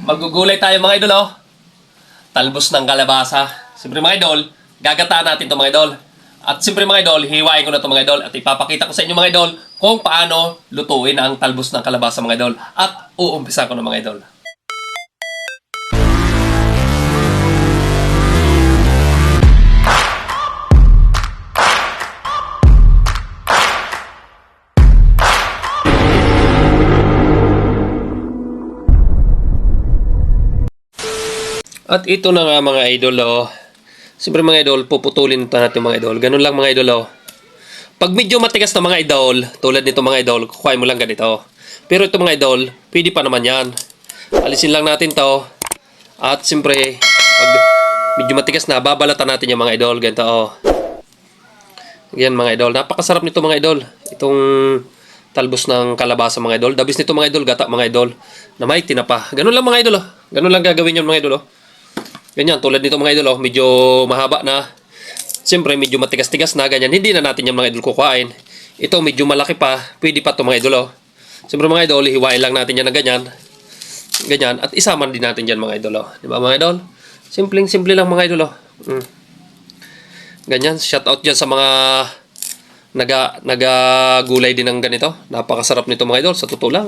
Magugulay tayo mga idol, oh. Talbos ng kalabasa. Siyempre mga idol, gagataan natin to mga idol. At siyempre mga idol, hiwain ko na to mga idol at ipapakita ko sa inyo mga idol kung paano lutuin ang talbos ng kalabasa mga idol. At uumpisa ko na mga idol. At ito na nga mga idol, oh. Siyempre mga idol, puputulin ito natin mga idol. Ganun lang mga idol, oh. Pag medyo matigas na mga idol, tulad nito mga idol, kukuhain mo lang ganito. Pero ito mga idol, pwede pa naman yan. Alisin lang natin to. At siyempre, pag medyo matigas na, babalatan natin yung mga idol. Ganito, oh. Yan mga idol. Napakasarap nito mga idol. Itong talbos ng kalabasa mga idol. Dabis nito mga idol, gata mga idol. Na may tinapa. Ganun lang mga idol, oh. Ganun lang gagawin yun mga idol, oh. Ganyan, tulad nito mga idol, oh, medyo mahaba na. Siyempre, medyo matigas-tigas na, ganyan. Hindi na natin yung mga idol kukuhain. Ito, medyo malaki pa. Pwede pa ito mga idol, oh. Siyempre mga idol, hiwain lang natin yan ng ganyan. Ganyan. At isaman din natin dyan mga idol, oh. Di ba mga idol? Simpleng-simple lang mga idol, oh. Mm. Ganyan, shout out dyan sa mga naga naga gulay din ng ganito. Napakasarap nito mga idol, sa totoo lang.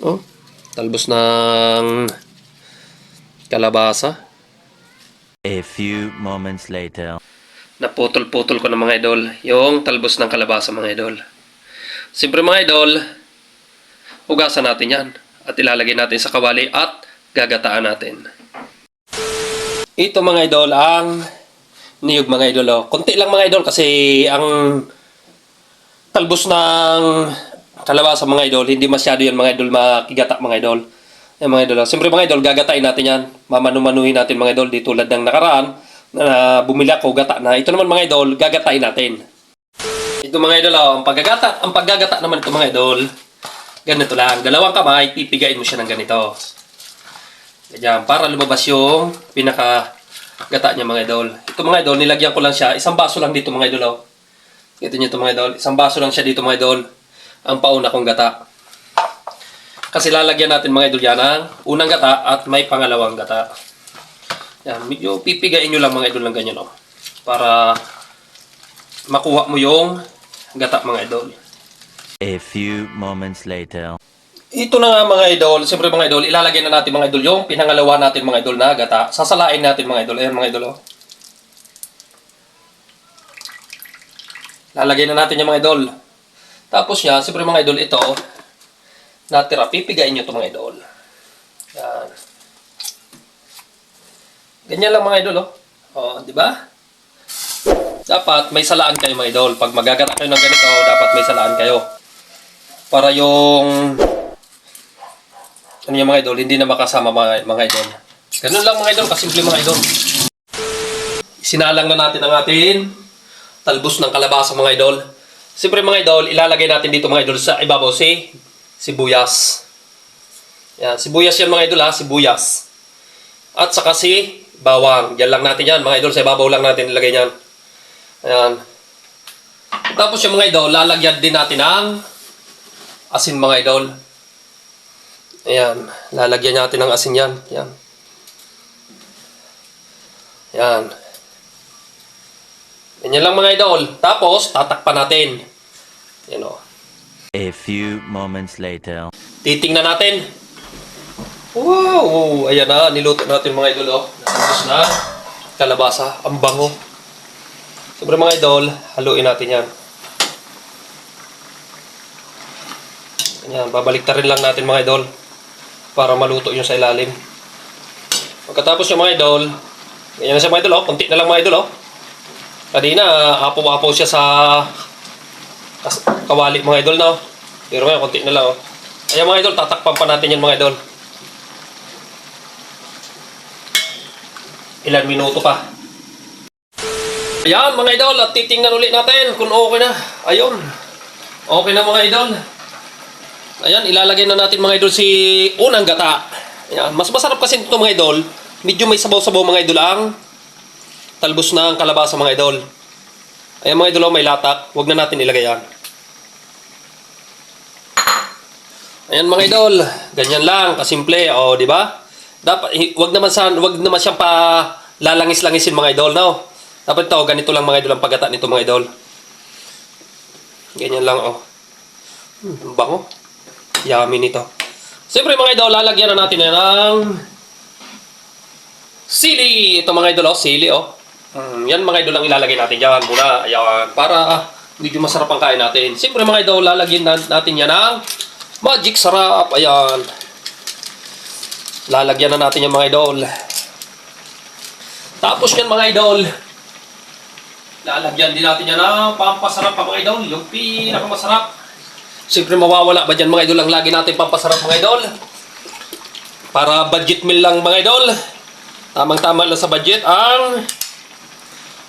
Oh, talbos ng kalabasa. A few moments later. Naputol-putol ko ng mga idol yung talbos ng kalabasa mga idol. Siyempre mga idol, hugasan natin yan at ilalagay natin sa kawali at gagataan natin. Ito mga idol ang niyog mga idol. Oh. Kunti lang mga idol kasi ang talbos ng kalabasa mga idol, hindi masyado yan mga idol makigata mga idol. Yan mga idol. oh. Siyempre mga idol, gagatain natin yan. Mamanu-manuhin natin mga idol di tulad ng nakaraan na bumili ako gata na. Ito naman mga idol, gagatain natin. Ito mga idol, oh, ang paggagata, ang paggagata naman ito mga idol, ganito lang. Dalawang kamay, pipigain mo siya ng ganito. Ganyan, para lumabas yung pinaka gata niya mga idol. Ito mga idol, nilagyan ko lang siya. Isang baso lang dito mga idol. Oh. Ito niyo ito mga idol. Isang baso lang siya dito mga idol. Ang pauna kong gata. Kasi lalagyan natin mga idol yan ang unang gata at may pangalawang gata. Yan, medyo pipigain nyo lang mga idol ng ganyan oh. Para makuha mo yung gata mga idol. A few moments later. Ito na nga mga idol, siyempre mga idol, ilalagay na natin mga idol yung pinangalawa natin mga idol na gata. Sasalain natin mga idol. Ayan mga idol oh. Lalagay na natin yung mga idol. Tapos niya, siyempre mga idol, ito, natira, pipigain nyo ito mga idol. Yan. Ganyan lang mga idol, oh. Oh, di ba? Dapat may salaan kayo mga idol. Pag magagata kayo ng ganito, dapat may salaan kayo. Para yung ano yung mga idol, hindi na makasama mga, mga idol. Ganun lang mga idol, kasimple mga idol. Sinalang na natin ang atin talbos ng kalabasa mga idol. Siyempre mga idol, ilalagay natin dito mga idol sa ibabaw si sibuyas. Yan, sibuyas yan mga idol ha, sibuyas. At saka si bawang. Yan lang natin yan mga idol, sa ibabaw lang natin ilagay yan. Ayan. Tapos yung mga idol, lalagyan din natin ng asin mga idol. Ayan, lalagyan natin ng asin yan. Yan. Yan. Ganyan lang mga idol. Tapos, tatakpan natin. Yan o. A few moments later. Titingnan natin. Wow! Ayan na, niluto natin mga idol. Oh. Natapos na. Kalabasa. Ang bango. Sobre mga idol, haluin natin yan. Ayan, babalik rin lang natin mga idol. Para maluto yung sa ilalim. Pagkatapos yung mga idol, ganyan na siya mga idol. Oh. Kunti na lang mga idol. Oh. Kanina, apo-apo siya sa kas- kawali mga idol na. oh. Pero ngayon, konti na lang. Oh. Ayan mga idol, tatakpan pa natin yan mga idol. Ilan minuto pa. Ayan mga idol, at titingnan ulit natin kung okay na. Ayun. Okay na mga idol. Ayan, ilalagay na natin mga idol si unang gata. Ayan, mas masarap kasi ito mga idol. Medyo may sabaw-sabaw mga idol ang talbos ng kalabasa mga idol. Ayan mga idol, oh, may latak. Huwag na natin ilagay yan. Ayan mga idol, ganyan lang, kasimple, o di ba? Dapat wag naman sa wag naman siyang pa lalangis-langisin mga idol, no? Dapat ito, ganito lang mga idol ang pagkata nito mga idol. Ganyan lang, oh. Hmm, ang bango. Yummy nito. Siyempre mga idol, lalagyan na natin na ng sili. Ito mga idol, oh, sili, oh. Hmm, yan mga idol ang ilalagay natin dyan muna. Ayan, para ah, medyo masarap ang kain natin. Siyempre mga idol, lalagyan na, natin yan ng magic sarap. Ayan. Lalagyan na natin yung mga idol. Tapos yan mga idol, lalagyan din natin yan ng pampasarap pa mga idol. Yung pinakamasarap. Siyempre mawawala ba dyan mga idol ang lagi natin pampasarap mga idol? Para budget meal lang mga idol. Tamang-tama lang sa budget ang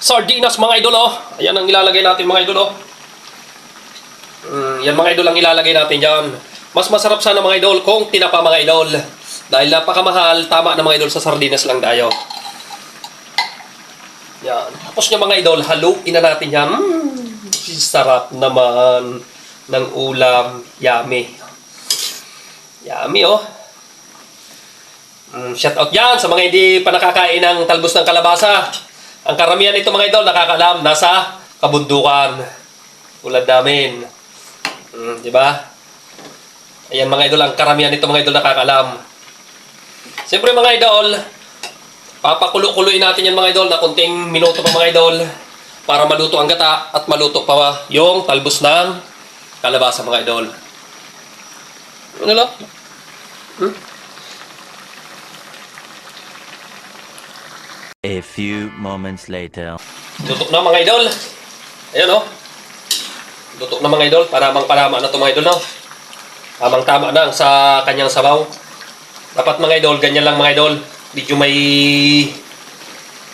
sardinas mga idol oh. Ayan ang ilalagay natin mga idol oh. Mm, yan mga idol ang ilalagay natin dyan. Mas masarap sana mga idol kung tinapa mga idol. Dahil napakamahal, tama na mga idol sa sardinas lang tayo. Yan. Tapos yung mga idol, haluin na natin yan. Mm, sarap naman ng ulam. Yummy. Yummy oh. Mm, shout out yan sa mga hindi pa nakakain ng talbos ng kalabasa. Ang karamihan nito mga idol, nakakaalam, nasa kabundukan. Tulad namin. Mm, di ba? Ayan mga idol, ang karamihan nito mga idol nakakaalam. Siyempre mga idol, papakulo-kuloy natin yan mga idol na kunting minuto pa mga idol para maluto ang gata at maluto pa yung talbos ng kalabasa mga idol. Ano lang? A few moments later. Lutok na mga idol. Ayan oh. Lutok na mga idol. Paramang parama na ito mga idol no. Tamang tama na sa kanyang sabaw. Dapat mga idol, ganyan lang mga idol. Medyo may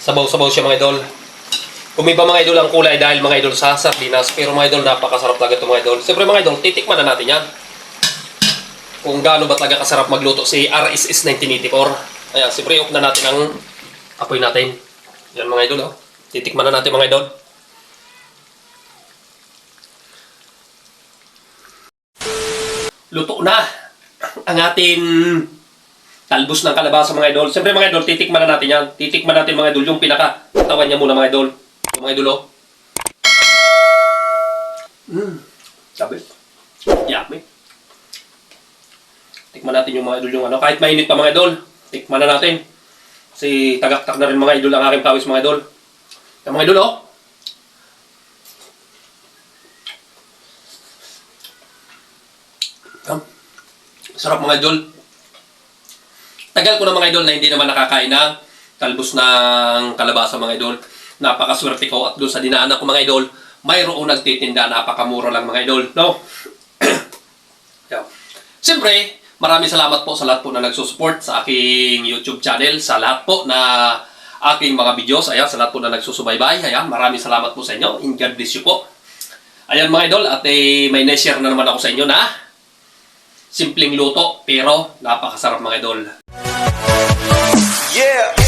sabaw-sabaw siya mga idol. Umiba mga idol ang kulay dahil mga idol sa sardinas. Pero mga idol, napakasarap talaga ito mga idol. Siyempre mga idol, titikman na natin yan. Kung gaano ba talaga kasarap magluto si RSS 1984. Ayan, siyempre, off na natin ang apoy natin. Yan mga idol, oh. Titikman na natin mga idol. Luto na ang ating talbos ng kalabasa mga idol. Siyempre mga idol, titikman na natin yan. Titikman natin mga idol yung pinaka tawan niya muna mga idol. Yung mga idol, oh. Mmm. Sabi. Yummy. Tikman natin yung mga idol yung ano. Kahit mainit pa mga idol, tikman na natin. Kasi tagaktak na rin mga idol ang aking kawis mga idol. Yung mga idol, oh. Yan. Sarap mga idol. Tagal ko na mga idol na hindi naman nakakain ng talbos ng kalabasa mga idol. Napakaswerte ko at doon sa dinaanan ko mga idol, mayroong nagtitinda napakamura lang mga idol. No? Siyempre, Maraming salamat po sa lahat po na nagsusupport sa aking YouTube channel, sa lahat po na aking mga videos, ayan, sa lahat po na nagsusubaybay, ayan, maraming salamat po sa inyo, and God bless you po. Ayan mga idol, at eh, may neshare na naman ako sa inyo na simpleng luto, pero napakasarap mga idol. Yeah!